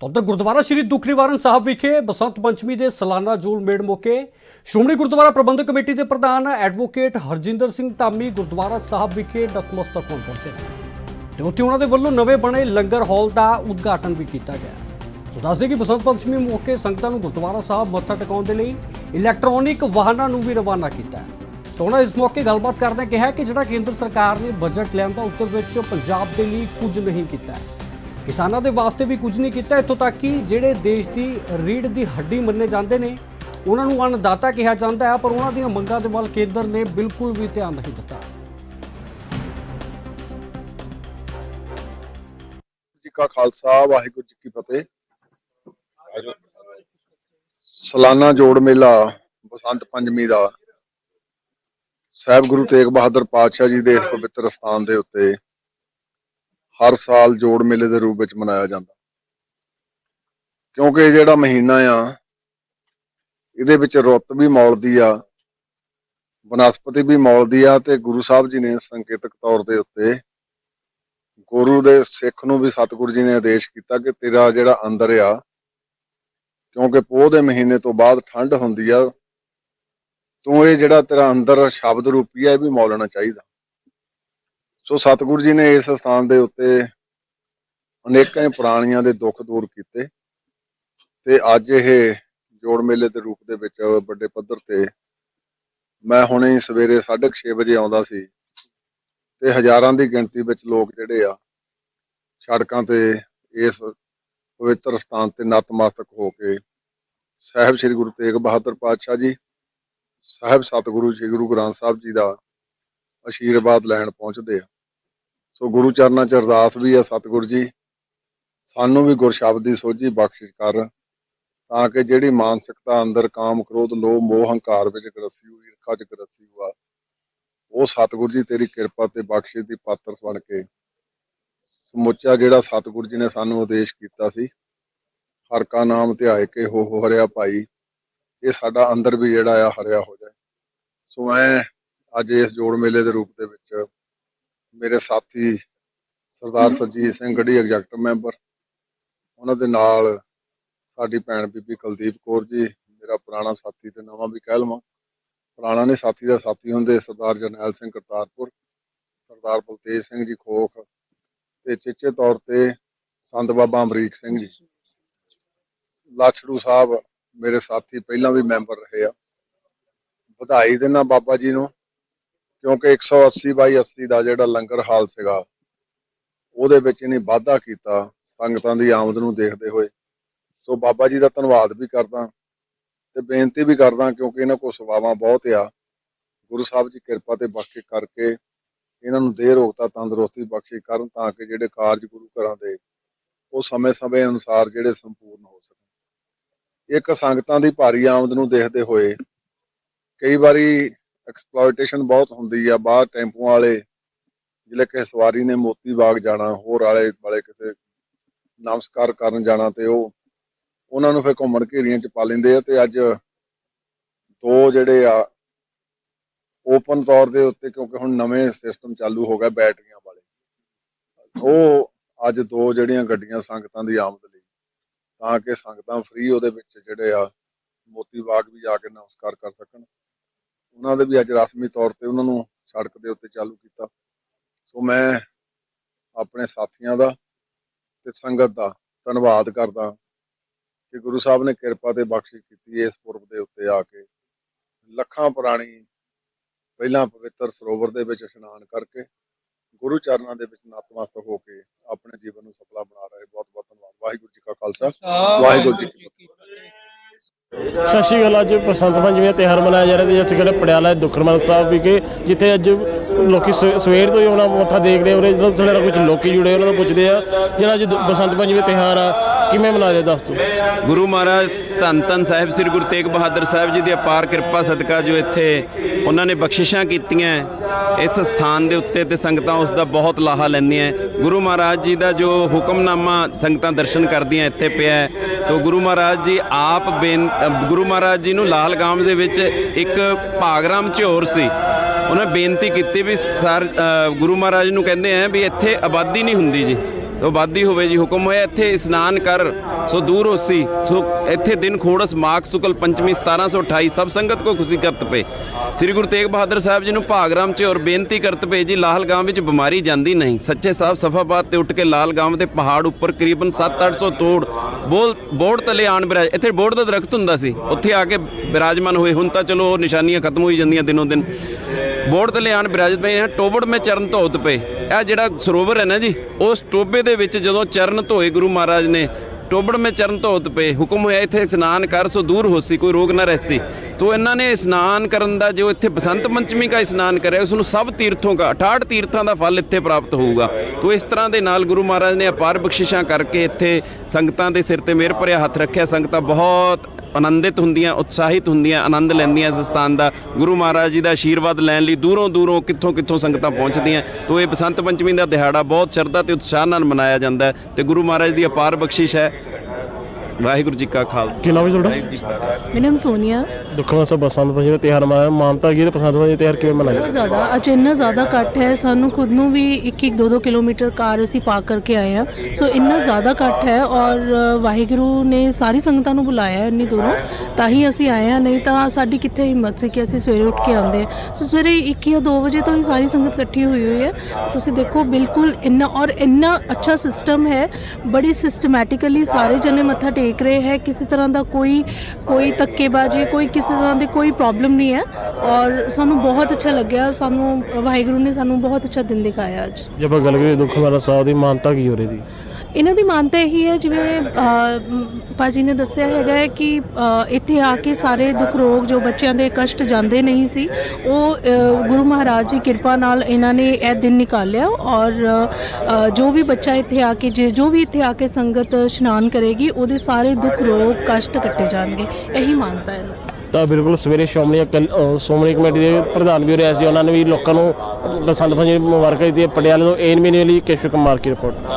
ਤਾਂ ਉੱਧਰ ਗੁਰਦੁਆਰਾ ਸ੍ਰੀ ਦੁਖਨਿਵਾਰਨ ਸਾਹਿਬ ਵਿਖੇ ਬਸੰਤ ਪੰਚਮੀ ਦੇ ਸਾਲਾਨਾ ਜੋੜ ਮੇੜ ਮੌਕੇ ਸ਼੍ਰੋਮਣੀ ਗੁਰਦੁਆਰਾ ਪ੍ਰਬੰਧਕ ਕਮੇਟੀ ਦੇ ਪ੍ਰਧਾਨ ਐਡਵੋਕੇਟ ਹਰਜਿੰਦਰ ਸਿੰਘ ਧਾਮੀ ਗੁਰਦੁਆਰਾ ਸਾਹਿਬ ਵਿਖੇ ਨਤਮਸਤਕ ਹੋਣ ਪਹੁੰਚੇ। ਤੇ ਉੱਥੇ ਉਹਨਾਂ ਦੇ ਵੱਲੋਂ ਨਵੇਂ ਬਣੇ ਲੰਗਰ ਹਾਲ ਦਾ ਉਦਘਾਟਨ ਵੀ ਕੀਤਾ ਗਿਆ। ਸੋ ਦੱਸਦੇ ਕਿ ਬਸੰਤ ਪੰਚਮੀ ਮੌਕੇ ਸੰਗਤਾਂ ਨੂੰ ਗੁਰਦੁਆਰਾ ਸਾਹਿਬ ਮੱਥਾ ਟਿਕਾਉਣ ਦੇ ਲਈ ਇਲੈਕਟ੍ਰੋਨਿਕ ਵਾਹਨਾਂ ਨੂੰ ਵੀ ਰਵਾਨਾ ਕੀਤਾ ਤਾਂ ਉਹਨਾਂ ਇਸ ਮੌਕੇ ਗੱਲਬਾਤ ਕਰਦਿਆਂ ਕਿਹਾ ਕਿ ਜਿਹੜਾ ਕੇਂਦਰ ਸਰਕਾਰ ਨੇ ਬਜਟ ਲਿਆਂਦਾ ਉਸ ਦੇ ਵਿੱਚ ਪੰਜਾਬ ਦੇ ਲਈ ਕੁਝ ਨਹੀਂ ਕੀਤਾ ਹੈ। ਕਿਸਾਨਾਂ ਦੇ ਵਾਸਤੇ ਵੀ ਕੁਝ ਨਹੀਂ ਕੀਤਾ ਇੱਥੋਂ ਤੱਕ ਕਿ ਜਿਹੜੇ ਦੇਸ਼ ਦੀ ਰੀੜ ਦੀ ਹੱਡੀ ਮੰਨੇ ਜਾਂਦੇ ਨੇ, ਉਹਨਾਂ ਨੂੰ ਅੰਨਦਾਤਾ ਕਿਹਾ ਜਾਂਦਾ ਹੈ, ਪਰ ਉਹਨਾਂ ਦੀਆਂ ਮੰਗਾਂ ਦੇ ਵੱਲ ਕੇਂਦਰ ਨੇ ਬਿਲਕੁਲ ਵੀ ਧਿਆਨ ਨਹੀਂ ਦਿੱਤਾ। ਜੀ ਕਾ ਖਾਲਸਾ, ਵਾਹਿਗੁਰੂ ਜੀ ਕੀ ਫਤਿਹ। ਸਾਲਾਨਾ ਜੋੜ ਮੇਲਾ ਬਸੰਤ ਪੰਚਮੀ ਦਾ। ਸਾਹਿਬ ਗੁਰੂ ਤੇਗ ਬਹਾਦਰ ਪਾਤਸ਼ਾਹ ਜੀ ਦੇ ਪਵਿੱਤਰ ਸਥਾਨ ਦੇ ਉੱਤੇ ਹਰ ਸਾਲ ਜੋੜ ਮੇਲੇ ਦੇ ਰੂਪ ਵਿੱਚ ਮਨਾਇਆ ਜਾਂਦਾ। ਕਿਉਂਕਿ ਇਹ ਜਿਹੜਾ ਮਹੀਨਾ ਆ, ਇਹਦੇ ਵਿੱਚ ਰੁੱਤ ਵੀ ਮੌਲਦੀ ਆ, ਬਨਸਪਤੀ ਵੀ ਮੌਲਦੀ ਆ ਤੇ ਗੁਰੂ ਸਾਹਿਬ ਜੀ ਨੇ ਸੰਕੇਤਕ ਤੌਰ ਦੇ ਉੱਤੇ ਗੁਰੂ ਦੇ ਸਿੱਖ ਨੂੰ ਵੀ ਸਤਿਗੁਰੂ ਜੀ ਨੇ ਆਦੇਸ਼ ਕੀਤਾ ਕਿ ਤੇਰਾ ਜਿਹੜਾ ਅੰਦਰ ਆ, ਕਿਉਂਕਿ ਪੋਹ ਦੇ ਮਹੀਨੇ ਤੋਂ ਬਾਅਦ ਠੰਡ ਹੁੰਦੀ ਆ, ਤੂੰ ਇਹ ਜਿਹੜਾ ਤੇਰਾ ਅੰਦਰ ਸ਼ਬਦ ਰੂਪੀ ਆ, ਇਹ ਵੀ ਮੌਲਣਾ ਚਾਹੀਦਾ। ਸੋ ਸਤਿਗੁਰੂ ਜੀ ਨੇ ਇਸ ਸਥਾਨ ਦੇ ਉੱਤੇ ਅਨੇਕਾਂ ਹੀ ਪ੍ਰਾਣੀਆਂ ਦੇ ਦੁੱਖ ਦੂਰ ਕੀਤੇ ਤੇ ਅੱਜ ਇਹ ਜੋੜ ਮੇਲੇ ਦੇ ਰੂਪ ਦੇ ਵਿੱਚ ਵੱਡੇ ਪੱਧਰ ਤੇ ਮੈਂ ਹੁਣੇ ਹੀ ਸਵੇਰੇ 6:30 ਵਜੇ ਆਉਂਦਾ ਸੀ ਤੇ ਹਜ਼ਾਰਾਂ ਦੀ ਗਿਣਤੀ ਵਿੱਚ ਲੋਕ ਜਿਹੜੇ ਆ ਸੜਕਾਂ ਤੇ ਇਸ ਪਵਿੱਤਰ ਸਥਾਨ ਤੇ ਨਤਮਸਤਕ ਹੋ ਕੇ ਸਾਹਿਬ ਸ੍ਰੀ ਗੁਰੂ ਤੇਗ ਬਹਾਦਰ ਪਾਤਸ਼ਾਹ ਜੀ, ਸਾਹਿਬ ਸਤਿਗੁਰੂ ਸ੍ਰੀ ਗੁਰੂ ਗ੍ਰੰਥ ਸਾਹਿਬ ਜੀ ਦਾ ਅਸ਼ੀਰਵਾਦ ਲੈਣ ਪਹੁੰਚਦੇ ਆ। ਸੋ ਗੁਰੂ ਚਰਨਾਂ 'ਚ ਅਰਦਾਸ ਵੀ ਹੈ ਸਤਿਗੁਰੂ ਜੀ। ਸਾਨੂੰ ਵੀ ਗੁਰਸ਼ਬਦ ਦੀ ਸੋਝੀ ਬਖਸ਼ਿਸ਼ ਕਰ, ਤਾਂ ਕਿ ਜਿਹੜੀ ਮਾਨਸਿਕਤਾ ਅੰਦਰ ਕਾਮ ਕ੍ਰੋਧ ਲੋਭ ਮੋਹ ਹੰਕਾਰ ਵਿੱਚ ਗਰਸੀ ਹੋਈ ਅੱਖਾਂ 'ਚ ਗਰਸੀ ਹੋਆ, ਉਹ ਸਤਿਗੁਰੂ ਜੀ ਤੇਰੀ ਕਿਰਪਾ ਤੇ ਬਖਸ਼ਿਸ਼ ਦੀ ਪਾਤਰ ਬਣ ਕੇ ਸਮੁੱਚਾ ਜਿਹੜਾ ਸਤਿਗੁਰੂ ਜੀ ਨੇ ਸਾਨੂੰ ਆਦੇਸ਼ ਕੀਤਾ ਸੀ, ਹਰ ਕਾ ਨਾਮ ਧਿਆਏ ਕੇ ਹੋ ਹੋ ਹਰਿਆ ਭਾਈ, ਇਹ ਸਾਡਾ ਅੰਦਰ ਵੀ ਜਿਹੜਾ ਆ ਹਰਿਆ ਹੋ ਜਾਏ। ਸੋ ਮੈਂ ਅੱਜ ਇਸ ਜੋੜ ਮੇਲੇ ਦੇ ਰੂਪ ਦੇ ਵਿੱਚ ਮੇਰੇ ਸਾਥੀ ਸਰਦਾਰ ਸਰਜੀਤ ਸਿੰਘ ਗੜੀ ਐਗਜ਼ੈਕਟਿਵ ਮੈਂਬਰ ਉਹਨਾਂ ਦੇ ਨਾਲ ਸਾਡੀ ਭੈਣ ਬੀਬੀ ਕੁਲਦੀਪ ਕੌਰ ਜੀ, ਮੇਰਾ ਪੁਰਾਣਾ ਸਾਥੀ ਤੇ ਨਵਾਂ ਵੀ ਕਹਿ ਲਵਾਂ। ਪੁਰਾਣਾ ਨੇ ਸਾਥੀ ਦਾ ਸਾਥੀ ਹੁੰਦੇ ਸਰਦਾਰ ਜਰਨੈਲ ਸਿੰਘ ਕਰਤਾਰਪੁਰ, ਸਰਦਾਰ ਬਲਤੇਜ ਸਿੰਘ ਜੀ ਖੋਖ ਤੇ ਚੇਚੇ ਤੌਰ ਤੇ ਸੰਤ ਬਾਬਾ ਅਮਰੀਕ ਸਿੰਘ ਜੀ। ਲਾਛੜੂ ਸਾਹਿਬ ਮੇਰੇ ਸਾਥੀ ਪਹਿਲਾਂ ਵੀ ਮੈਂਬਰ ਰਹੇ ਆ। ਵਧਾਈ ਦੇਣਾ ਬਾਬਾ ਜੀ ਨੂੰ। ਕਿਉਂਕਿ 180 ਬਾਈ 80 ਦਾ ਜਿਹੜਾ ਲੰਗਰ ਹਾਲ ਸੀਗਾ, ਉਹਦੇ ਵਿੱਚ ਇਹਨੇ ਵਾਧਾ ਕੀਤਾ ਸੰਗਤਾਂ ਦੀ ਆਮਦ ਨੂੰ ਦੇਖਦੇ ਹੋਏ। ਸੋ ਬਾਬਾ ਜੀ ਦਾ ਧੰਨਵਾਦ ਵੀ ਕਰਦਾ ਤੇ ਬੇਨਤੀ ਵੀ ਕਰਦਾ ਕਿਉਂਕਿ ਇਹਨਾਂ ਕੋਲ ਸੇਵਾਵਾਂ ਬਹੁਤ ਆ। ਗੁਰੂ ਸਾਹਿਬ ਜੀ ਕਿਰਪਾ ਤੇ ਬਾਕੀ ਕਰਕੇ ਇਹਨਾਂ ਨੂੰ ਦੇਹ ਰੋਗਤਾ ਤੰਦਰੁਸਤੀ ਬਖਸ਼ਿਸ਼ ਕਰਨ ਤਾਂ ਕਿ ਜਿਹੜੇ ਕਾਰਜ ਗੁਰੂ ਘਰਾਂ ਦੇ, ਉਹ ਸਮੇਂ-ਸਮੇਂ ਅਨੁਸਾਰ ਜਿਹੜੇ ਸੰਪੂਰਨ ਹੋ ਸਕਣ। ਇੱਕ ਸੰਗਤਾਂ ਦੀ ਭਾਰੀ ਆਮਦ ਨੂੰ ਦੇਖਦੇ ਹੋਏ ਕਈ ਵਾਰੀ ਐਕਸਪਲੋਇਟੇਸ਼ਨ ਬਹੁਤ ਹੁੰਦੀ ਆ, ਬਾਹਰ ਟੈਂਪੂਆਂ ਵਾਲੇ, ਜਿਹੜੇ ਕਿ ਸਵਾਰੀ ਨੇ ਮੋਤੀ ਬਾਗ ਜਾਣਾ, ਹੋਰ ਵਾਲੇ ਵਾਲੇ ਕਿਸੇ ਨਮਸਕਾਰ ਕਰਨ ਜਾਣਾ ਤੇ ਉਹ, ਉਹਨਾਂ ਨੂੰ ਫਿਰ ਘੁੰਮਣ ਘੇਰੀਆਂ ਚ ਪਾ ਲੈਂਦੇ ਆ ਤੇ ਅੱਜ ਦੋ ਜਿਹੜੇ ਆ ਓਪਨ ਤੌਰ ਦੇ ਉੱਤੇ ਕਿਉਂਕਿ ਹੁਣ ਨਵੇਂ ਸਿਸਟਮ ਚਾਲੂ ਹੋ ਗਿਆ ਬੈਟਰੀਆਂ ਵਾਲੇ। ਉਹ ਅੱਜ ਦੋ ਜਿਹੜੀਆਂ ਗੱਡੀਆਂ ਸੰਗਤਾਂ ਦੀ ਆਮਦ ਲਈ, ਤਾਂ ਕਿ ਸੰਗਤਾਂ ਫ੍ਰੀ ਉਹਦੇ ਵਿੱਚ ਜਿਹੜੇ ਆ, ਮੋਤੀ ਬਾਗ ਵੀ ਜਾ ਕੇ ਨਮਸਕਾਰ ਕਰ ਸਕਣ। ਉਹਨਾਂ ਦੇ ਵੀ ਅੱਜ ਰਸਮੀ ਤੌਰ ਤੇ ਉਹਨਾਂ ਨੂੰ ਸੜਕ ਦੇ ਉੱਤੇ ਚਾਲੂ ਕੀਤਾ। ਸੋ ਮੈਂ ਆਪਣੇ ਸਾਥੀਆਂ ਦਾ ਤੇ ਸੰਗਤ ਦਾ ਧੰਨਵਾਦ ਕਰਦਾ ਕਿ ਗੁਰੂ ਸਾਹਿਬ ਨੇ ਕਿਰਪਾ ਤੇ ਬਖਸ਼ਿਸ਼ ਕੀਤੀ ਇਸ ਪੁਰਬ ਦੇ ਉੱਤੇ ਆ ਕੇ। ਲੱਖਾਂ ਪੁਰਾਣੀ ਪਹਿਲਾਂ ਪਵਿੱਤਰ ਸਰੋਵਰ ਦੇ ਵਿੱਚ ਇਸ਼ਨਾਨ ਕਰਕੇ ਗੁਰੂ ਚਰਨਾਂ ਦੇ ਵਿੱਚ ਨਤਮਸਤਕ ਹੋ ਕੇ ਆਪਣੇ ਜੀਵਨ ਨੂੰ ਸਫਲਾ ਬਣਾ ਰਹੇ। ਬਹੁਤ ਬਹੁਤ ਧੰਨਵਾਦ। ਵਾਹਿਗੁਰੂ ਜੀ ਕਾ ਖਾਲਸਾ। ਵਾਹਿਗੁਰੂ ਜੀ ਕੀ ਫਤਿਹ। ਸਤਿ ਸ਼੍ਰੀ ਅਕਾਲ ਅੱਜ ਬਸੰਤ ਪੰਚਮੀ ਦਾ ਤਿਉਹਾਰ ਮਨਾਇਆ ਜਾ ਰਿਹਾ ਤੇ ਅਸੀਂ ਕਹਿੰਦੇ ਪੜਿਆਲਾ ਦੁਖਰਮਨ ਸਾਹਿਬ ਵਿਖੇ, ਜਿੱਥੇ ਅੱਜ ਲੋਕੀ ਸਵੇ- ਸਵੇਰ ਤੋਂ ਹੀ ਆਉਣਾ ਮੱਥਾ ਦੇਖ ਰਹੇ ਉਹਦੇ ਨਾਲ ਥੋੜਾ ਕੁਝ ਲੋਕੀ ਜੁੜੇ ਉਹਨਾਂ ਨੂੰ ਪੁੱਛਦੇ ਆ, ਜਿਹੜਾ ਅੱਜ ਦੁ- ਬਸੰਤ ਪੰਚਮੀ ਦਾ ਤਿਉਹਾਰ ਆ, ਕਿਵੇਂ ਮਨਾਇਆ ਦੱਸ ਤੂੰ? ਗੁਰੂ ਮਹਾਰਾਜ ਧੰਨ ਧੰਨ ਸਾਹਿਬ ਸ੍ਰੀ ਗੁਰੂ ਤੇਗ ਬਹਾਦਰ ਸਾਹਿਬ ਜੀ ਦੀ ਅਪਾਰ ਕਿਰਪਾ ਸਦਕਾ ਜੋ ਇੱਥੇ ਉਹਨਾਂ ਨੇ ਬਖਸ਼ਿਸ਼ਾਂ ਕੀਤੀਆਂ ਇਸ ਸਥਾਨ ਦੇ ਉੱਤੇ ਤੇ ਸੰਗਤਾਂ ਉਸ ਦਾ ਬਹੁਤ ਲਾਹਾ ਲੈਂਦੀਆਂ ਗੁਰੂ ਮਹਾਰਾਜ ਜੀ ਦਾ ਜੋ ਹੁਕਮਨਾਮਾ ਸੰਗਤਾਂ ਦਰਸ਼ਨ ਕਰਦੀਆਂ ਇੱਥੇ ਪਿਆ ਹੈ, ਗੁਰੂ ਮਹਾਰਾਜ ਜੀ ਆਪ ਬੇਨ ਗੁਰੂ ਮਹਾਰਾਜ ਜੀ ਨੂੰ ਲਾਲਗਾਮ ਦੇ ਵਿੱਚ ਇੱਕ ਭਾਗਰਾਮ ਝੋਰ ਸੀ। ਉਹਨਾਂ ਬੇਨਤੀ ਕੀਤੀ ਵੀ ਸਰ ਗੁਰੂ ਮਹਾਰਾਜ ਨੂੰ ਕਹਿੰਦੇ ਆ ਵੀ ਇੱਥੇ ਆਬਾਦੀ ਨਹੀਂ ਹੁੰਦੀ ਜੀ। ਤੋ ਬਾਦੀ ਹੋਵੇ ਜੀ, ਹੁਕਮ ਹੋਇਆ ਇੱਥੇ ਇਸ਼ਨਾਨ ਕਰ, ਸੋ ਦੂਰ ਹੋਸੀ ਸੋ। ਇੱਥੇ ਦਿਨ ਖੋੜਸ, ਮਾਘ, ਸੁਕਲ, ਪੰਚਮੀ 1728 ਸਭ ਸੰਗਤ ਕੋ ਖੁਸ਼ੀ ਕਰਤ ਪਏ। ਸ੍ਰੀ ਗੁਰੂ ਤੇਗ ਬਹਾਦਰ ਸਾਹਿਬ ਜੀ ਨੂੰ ਭਾਗਰਾਮ ਚ ਔਰ ਬੇਨਤੀ ਕਰਤ ਪਏ ਜੀ, ਲਾਹਲ ਗਾਂਵ ਵਿੱਚ ਬਿਮਾਰੀ ਜਾਂਦੀ ਨਹੀਂ। ਸੱਚੇ ਸਾਹਿਬ ਸਫਾਬਾਦ ਤੇ ਉੱਠ ਕੇ ਲਾਲ ਗਾਂਵ ਦੇ ਪਹਾੜ ਉੱਪਰ ਕਰੀਬਨ 7-800 ਤੋੜ, ਬੋਲ ਬੋਰਡ ਤਲੇ ਆਣ ਬਿਰਾਜ, ਇੱਥੇ ਬੋਰਡ ਦਾ ਦਰਖਤ ਹੁੰਦਾ ਸੀ। ਉੱਥੇ ਆ ਕੇ ਬਿਰਾਜਮਾਨ ਹੋਏ। ਹੁਣ ਤਾਂ ਚਲੋ ਉਹ ਨਿਸ਼ਾਨੀਆਂ ਖਤਮ ਹੋਈ ਜਾਂਦੀਆਂ ਦਿਨੋਂ ਦਿਨ। ਬੋਰਡ 'ਤੇ ਆਣ ਬਿਰਾਜਤ ਪਏ ਹਨ ਟੋਬੜ ਮੇ ਚਰਨ ਧੋਤ ਪਏ। ਇਹ ਜਿਹੜਾ ਸਰੋਵਰ ਹੈ ਨਾ ਜੀ, ਉਸ ਟੋਬੇ ਦੇ ਵਿੱਚ ਜਦੋਂ ਚਰਨ ਧੋਏ ਗੁਰੂ ਮਹਾਰਾਜ ਨੇ, ਟੋਬੜ ਮੇ ਚਰਨ ਧੋਤ ਪਏ। ਹੁਕਮ ਹੋਇਆ ਇੱਥੇ ਇਸ਼ਨਾਨ ਕਰ, ਸੋ ਦੂਰ ਹੋਸੀ, ਕੋਈ ਰੋਗ ਨਾ ਰਹਿਸੀ। ਤੋ ਇਹਨਾਂ ਨੇ ਇਸ਼ਨਾਨ ਕਰਨ ਦਾ, ਜੋ ਇੱਥੇ ਬਸੰਤ ਪੰਚਮੀ ਦਾ ਇਸ਼ਨਾਨ ਕਰਿਆ ਉਸ ਨੂੰ ਸਭ ਤੀਰਥੋਂ ਦਾ 68 ਤੀਰਥਾਂ ਦਾ ਫਲ ਇੱਥੇ ਪ੍ਰਾਪਤ ਹੋਊਗਾ। ਤੋ ਇਸ ਤਰ੍ਹਾਂ ਦੇ ਨਾਲ ਗੁਰੂ ਮਹਾਰਾਜ ਨੇ ਅਪਾਰ ਬਖਸ਼ਿਸ਼ਾਂ ਕਰਕੇ ਇੱਥੇ ਸੰਗਤਾਂ ਦੇ ਸਿਰ ਤੇ ਮਿਹਰ ਭਰਿਆ, ਹੱਥ ਰੱਖਿਆ। ਸੰਗਤਾਂ ਬਹੁਤ ਆਨੰਦਿਤ ਹੁੰਦੀਆਂ ਉਤਸ਼ਾਹਿਤ ਹੁੰਦੀਆਂ ਆਨੰਦ ਲੈਂਦੀਆਂ ਇਸ ਸਥਾਨ ਦਾ। ਗੁਰੂ ਮਹਾਰਾਜ ਜੀ ਦਾ ਆਸ਼ੀਰਵਾਦ ਲੈਣ ਲਈ ਦੂਰੋਂ ਦੂਰੋਂ ਕਿੱਥੋਂ ਕਿੱਥੋਂ ਸੰਗਤਾਂ ਪਹੁੰਚਦੀਆਂ। ਤੋ ਇਹ ਬਸੰਤ ਪੰਚਮੀ ਦਾ ਦਿਹਾੜਾ ਬਹੁਤ ਸ਼ਰਧਾ ਤੇ ਉਤਸ਼ਾਹ ਨਾਲ ਮਨਾਇਆ ਜਾਂਦਾ ਹੈ ਤੇ ਗੁਰੂ ਮਹਾਰਾਜ ਦੀ ਅਪਾਰ ਬਖਸ਼ਿਸ਼ ਹੈ। ਵਾਹਿਗੁਰੂ ਜੀ ਕਾ ਖਾਲਸਾ। ਕੀ ਨਾਮ ਹੈ ਤੁਹਾਡਾ? ਮੇਰਾ ਨਾਮ ਸੋਨੀਆ। ਦੁੱਖਵਾਂ ਸਭ ਬਸੰਤ ਪੰਚਮੀ ਦਾ ਤਿਉਹਾਰ ਮਨਾਇਆ। ਮਾਨਤਾ ਕੀ ਹੈ ਤੇ ਬਸੰਤ ਪੰਚਮੀ ਦਾ ਕਿਵੇਂ ਮਨਾਇਆ? ਬਹੁਤ ਜ਼ਿਆਦਾ, ਅੱਜ ਇੰਨਾ ਜ਼ਿਆਦਾ ਇਕੱਠ ਹੈ। ਸਾਨੂੰ ਖੁਦ ਨੂੰ ਵੀ 1-1 2-2 ਕਿਲੋਮੀਟਰ ਕਾਰ ਅਸੀਂ ਪਾਰ ਕਰਕੇ ਆਏ ਆ ਸੋ ਇੰਨਾ ਜ਼ਿਆਦਾ ਇਕੱਠ ਹੈ ਔਰ ਵਾਹਿਗੁਰੂ ਨੇ ਸਾਰੀ ਸੰਗਤਾਂ ਨੂੰ ਬੁਲਾਇਆ ਹੈ ਇੰਨੀ ਦੂਰੋਂ। ਤਾਂ ਹੀ ਅਸੀਂ ਆਏ ਆ ਨਹੀਂ ਤਾਂ ਸਾਡੀ ਕਿੱਥੇ ਹਿੰਮਤ ਸੀ ਕਿ ਅਸੀਂ ਸਵੇਰੇ ਉੱਠ ਕੇ ਆਉਂਦੇ ਸੋ ਸਵੇਰੇ 1 ਜਾਂ 2 ਵਜੇ ਤੋਂ ਹੀ ਸਾਰੀ ਸੰਗਤ ਇਕੱਠੀ ਹੋਈ ਹੋਈ ਹੈ। ਤੁਸੀਂ ਦੇਖੋ, ਬਿਲਕੁਲ ਇੰਨਾ ਔਰ ਇੰਨਾ ਅੱਛਾ ਸਿਸਟਮ ਹੈ। ਬੜੀ ਸਿਸਟਮੈਟਿਕਲੀ ਸਾਰੇ ਜਣੇ ਮੱਥਾ ਟੇਕ ਰਹੇ ਹੈ। ਕਿਸੇ ਤਰ੍ਹਾਂ ਦਾ ਕੋਈ ਕੋਈ ਧੱਕੇਬਾਜ਼ੀ, ਕੋਈ ਕਿਸੇ ਤਰ੍ਹਾਂ ਦੀ ਕੋਈ ਪ੍ਰੋਬਲਮ ਨਹੀਂ ਹੈ ਔਰ ਸਾਨੂੰ ਬਹੁਤ ਅੱਛਾ ਲੱਗਿਆ। ਸਾਨੂੰ ਵਾਹਿਗੁਰੂ ਨੇ ਸਾਨੂੰ ਬਹੁਤ ਅੱਛਾ ਦਿਨ ਦਿਖਾਇਆ ਅੱਜ। ਜੇ ਆਪਾਂ ਗੱਲ ਕਰੀਏ ਦੁੱਖ ਮਹਾਰਾਜ ਸਾਹਿਬ ਦੀ ਮਾਨਤਾ ਕੀ ਹੋ ਰਹੀ ਦੀ ਇਹਨਾਂ ਦੀ ਮਾਨਤਾ ਇਹੀ ਹੈ ਜਿਵੇਂ ਅ, ਭਾਜੀ ਨੇ ਦੱਸਿਆ ਹੈਗਾ ਹੈ ਕਿ ਅ, ਇੱਥੇ ਆ ਕੇ ਸਾਰੇ ਦੁੱਖ ਰੋਗ ਜੋ ਬੱਚਿਆਂ ਦੇ ਕਸ਼ਟ ਜਾਂਦੇ ਨਹੀਂ ਸੀ ਉਹ ਅ, ਗੁਰੂ ਮਹਾਰਾਜ ਦੀ ਕਿਰਪਾ ਨਾਲ ਇਹਨਾਂ ਨੇ ਇਹ ਦਿਨ ਨਿਕਾਲਿਆ ਔਰ ਅ, ਜੋ ਵੀ ਬੱਚਾ ਇੱਥੇ ਆ ਕੇ ਜੇ ਜੋ ਵੀ ਇੱਥੇ ਆ ਕੇ ਸੰਗਤ ਇਸ਼ਨਾਨ ਕਰੇਗੀ ਉਹਦੇ ਸਾਰੇ ਦੁੱਖ ਰੋਗ ਕਸ਼ਟ ਕੱਟੇ ਜਾਣਗੇ। ਇਹੀ ਮਾਨਤਾ ਹੈ ਇਹਨਾਂ ਦੀ। ਤਾਂ ਬਿਲਕੁਲ ਸਵੇਰੇ ਸ਼੍ਰੋਮਣੀ ਅਕਾਲੀ- ਸ਼੍ਰੋਮਣੀ ਕਮੇਟੀ ਦੇ ਪ੍ਰਧਾਨ ਵੀ ਹੋ ਰਿਹਾ ਸੀ। ਉਹਨਾਂ ਨੇ ਵੀ ਲੋਕਾਂ ਨੂੰ ਬਸੰਤ ਪੰਚਮੀ ਮੁਬਾਰਕਾਂ ਦਿੱਤੀਆਂ। ਪਟਿਆਲੇ ਤੋਂ ਏਨ ਮੀਨੇ ਲਈ ਕੇਸ਼ਵ ਕੁਮਾਰ ਕੀ ਰਿਪੋਰਟ